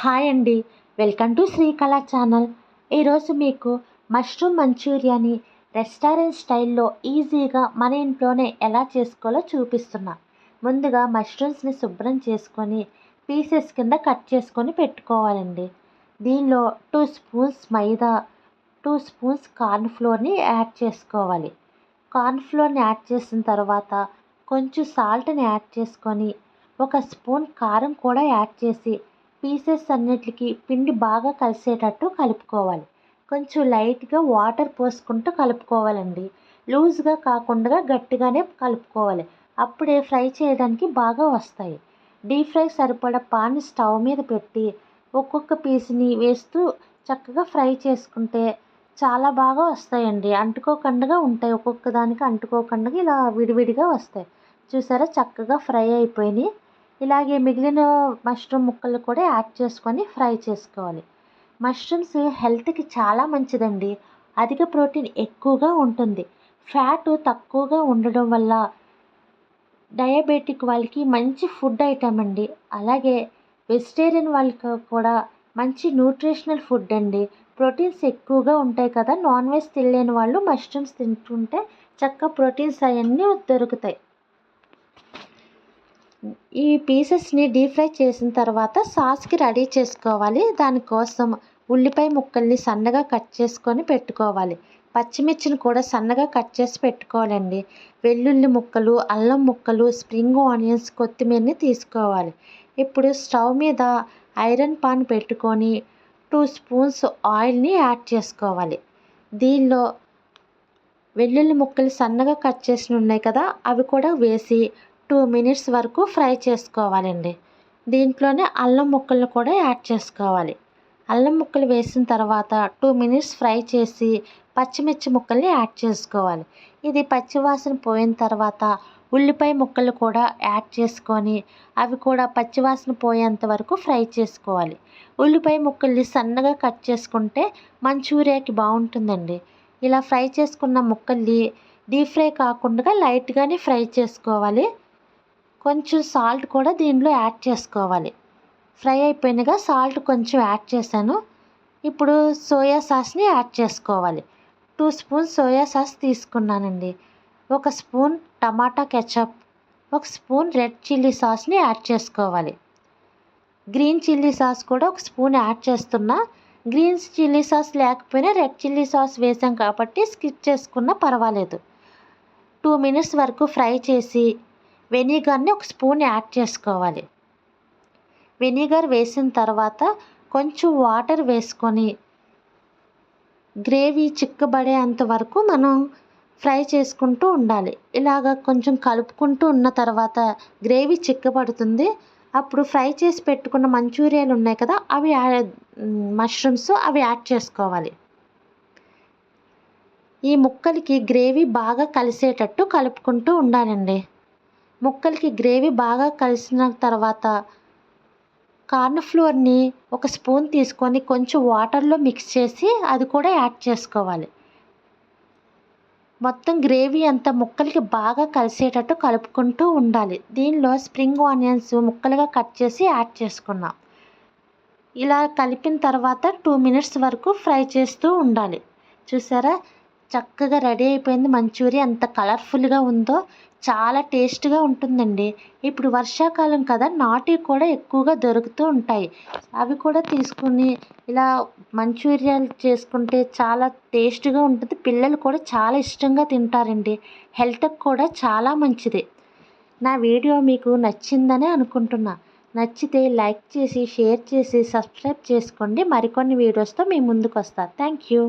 Hi అండి. Welcome to Srikala channel. ఈరోజు మీకు మష్రూమ్ మంచూరియాని రెస్టారెంట్ స్టైల్లో ఈజీగా మన ఇంట్లోనే ఎలా చేసుకోవాలో చూపిస్తున్నా. ముందుగా మష్రూమ్స్ని శుభ్రం చేసుకొని పీసెస్ కింద కట్ చేసుకొని పెట్టుకోవాలండి. దీనిలో టూ స్పూన్స్ మైదా టూ స్పూన్స్ కార్న్ ఫ్లోర్ని యాడ్ చేసుకోవాలి. కార్న్ ఫ్లోర్ని యాడ్ చేసిన తర్వాత కొంచెం సాల్ట్ని యాడ్ చేసుకొని ఒక స్పూన్ కారం కూడా యాడ్ చేసి పీసెస్ అన్నిటికి పిండి బాగా కలిసేటట్టు కలుపుకోవాలి. కొంచెం లైట్గా వాటర్ పోసుకుంటూ కలుపుకోవాలండి. లూజ్గా కాకుండా గట్టిగానే కలుపుకోవాలి. అప్పుడే ఫ్రై చేయడానికి బాగా వస్తాయి. డీప్ ఫ్రై సరిపడా పాన్ స్టవ్ మీద పెట్టి ఒక్కొక్క పీస్ని వేస్తూ చక్కగా ఫ్రై చేసుకుంటే చాలా బాగా వస్తాయండి. అంటుకోకుండా ఉంటాయి. ఒక్కొక్క దానికి అంటుకోకుండా ఇలా విడివిడిగా వస్తాయి. చూసారా? చక్కగా ఫ్రై అయిపోయినాయి. ఇలాగే మిగిలిన మష్రూమ్ ముక్కలు కూడా యాడ్ చేసుకొని ఫ్రై చేసుకోవాలి. మష్రూమ్స్ హెల్త్కి చాలా మంచిదండి. అధిక ప్రోటీన్ ఎక్కువగా ఉంటుంది. ఫ్యాట్ తక్కువగా ఉండడం వల్ల డయాబెటిక్ వాళ్ళకి మంచి ఫుడ్ ఐటమ్ అండి. అలాగే వెజిటేరియన్ వాళ్ళకి కూడా మంచి న్యూట్రిషనల్ ఫుడ్ అండి. ప్రోటీన్స్ ఎక్కువగా ఉంటాయి కదా నాన్ వెజ్ తినలేని వాళ్ళు మష్రూమ్స్ తింటుంటే చక్క ప్రోటీన్స్ అవన్నీ దొరుకుతాయి. ఈ పీసెస్ని డీప్ ఫ్రై చేసిన తర్వాత సాస్కి రెడీ చేసుకోవాలి. దానికోసం ఉల్లిపాయ ముక్కల్ని సన్నగా కట్ చేసుకొని పెట్టుకోవాలి. పచ్చిమిర్చిని కూడా సన్నగా కట్ చేసి పెట్టుకోవాలండి. వెల్లుల్లి ముక్కలు అల్లం ముక్కలు స్ప్రింగ్ ఆనియన్స్ కొత్తిమీరని తీసుకోవాలి. ఇప్పుడు స్టవ్ మీద ఐరన్ పాన్ పెట్టుకొని టూ స్పూన్స్ ఆయిల్ని యాడ్ చేసుకోవాలి. దీనిలో వెల్లుల్లి ముక్కలు సన్నగా కట్ చేసి ఉన్నాయి కదా అవి కూడా వేసి టూ మినిట్స్ వరకు ఫ్రై చేసుకోవాలండి. దీంట్లోనే అల్లం ముక్కలను కూడా యాడ్ చేసుకోవాలి. అల్లం ముక్కలు వేసిన తర్వాత టూ మినిట్స్ ఫ్రై చేసి పచ్చిమిర్చి ముక్కల్ని యాడ్ చేసుకోవాలి. ఇది పచ్చివాసన పోయిన తర్వాత ఉల్లిపాయ ముక్కలు కూడా యాడ్ చేసుకొని అవి కూడా పచ్చివాసన పోయేంత వరకు ఫ్రై చేసుకోవాలి. ఉల్లిపాయ ముక్కల్ని సన్నగా కట్ చేసుకుంటే మంచూరియాకి బాగుంటుందండి. ఇలా ఫ్రై చేసుకున్న ముక్కల్ని డీప్ ఫ్రై కాకుండా లైట్గానే ఫ్రై చేసుకోవాలి. కొంచెం సాల్ట్ కూడా దీనిలో యాడ్ చేసుకోవాలి. ఫ్రై అయిపోయినగా సాల్ట్ కొంచెం యాడ్ చేశాను. ఇప్పుడు సోయా సాస్ని యాడ్ చేసుకోవాలి. టూ స్పూన్ సోయా సాస్ తీసుకున్నానండి. ఒక స్పూన్ టమాటా కెచప్ ఒక స్పూన్ రెడ్ చిల్లీ సాస్ని యాడ్ చేసుకోవాలి. గ్రీన్ చిల్లీ సాస్ కూడా ఒక స్పూన్ యాడ్ చేస్తున్నా. గ్రీన్ చిల్లీ సాస్ లేకపోయినా రెడ్ చిల్లీ సాస్ వేసాం కాబట్టి స్కిప్ చేసుకున్నా పర్వాలేదు. టూ మినిట్స్ వరకు ఫ్రై చేసి వెనిగర్ని ఒక స్పూన్ యాడ్ చేసుకోవాలి. వెనిగర్ వేసిన తర్వాత కొంచెం వాటర్ వేసుకొని గ్రేవీ చిక్కబడేంత వరకు మనం ఫ్రై చేసుకుంటూ ఉండాలి. ఇలాగ కొంచెం కలుపుకుంటూ ఉన్న తర్వాత గ్రేవీ చిక్కబడుతుంది. అప్పుడు ఫ్రై చేసి పెట్టుకున్న మంచూరియాలు ఉన్నాయి కదా అవి మష్రూమ్స్ అవి యాడ్ చేసుకోవాలి. ఈ ముక్కలకి గ్రేవీ బాగా కలిసేటట్టు కలుపుకుంటూ ఉండాలండి. ముక్కలకి గ్రేవీ బాగా కలిసిన తర్వాత కార్న్ ఫ్లోర్ని ఒక స్పూన్ తీసుకొని కొంచెం వాటర్లో మిక్స్ చేసి అది కూడా యాడ్ చేసుకోవాలి. మొత్తం గ్రేవీ అంతా ముక్కలకి బాగా కలిసేటట్టు కలుపుకుంటూ ఉండాలి. దీనిలో స్ప్రింగ్ ఆనియన్స్ ముక్కలుగా కట్ చేసి యాడ్ చేసుకున్నాం. ఇలా కలిపిన తర్వాత టూ మినిట్స్ వరకు ఫ్రై చేస్తూ ఉండాలి. చూసారా? చక్కగా రెడీ అయిపోయింది మంచూరియా. ఎంత కలర్ఫుల్గా ఉందో చాలా టేస్ట్గా ఉంటుందండి. ఇప్పుడు వర్షాకాలం కదా నాటి కూడా ఎక్కువగా దొరుకుతూ ఉంటాయి. అవి కూడా తీసుకుని ఇలా మంచూరియాలు చేసుకుంటే చాలా టేస్ట్గా ఉంటుంది. పిల్లలు కూడా చాలా ఇష్టంగా తింటారండి. హెల్త్కి కూడా చాలా మంచిది. నా వీడియో మీకు నచ్చిందనే అనుకుంటున్నా. నచ్చితే లైక్ చేసి షేర్ చేసి సబ్స్క్రైబ్ చేసుకోండి. మరికొన్ని వీడియోస్తో మీ ముందుకు వస్తా థ్యాంక్ యూ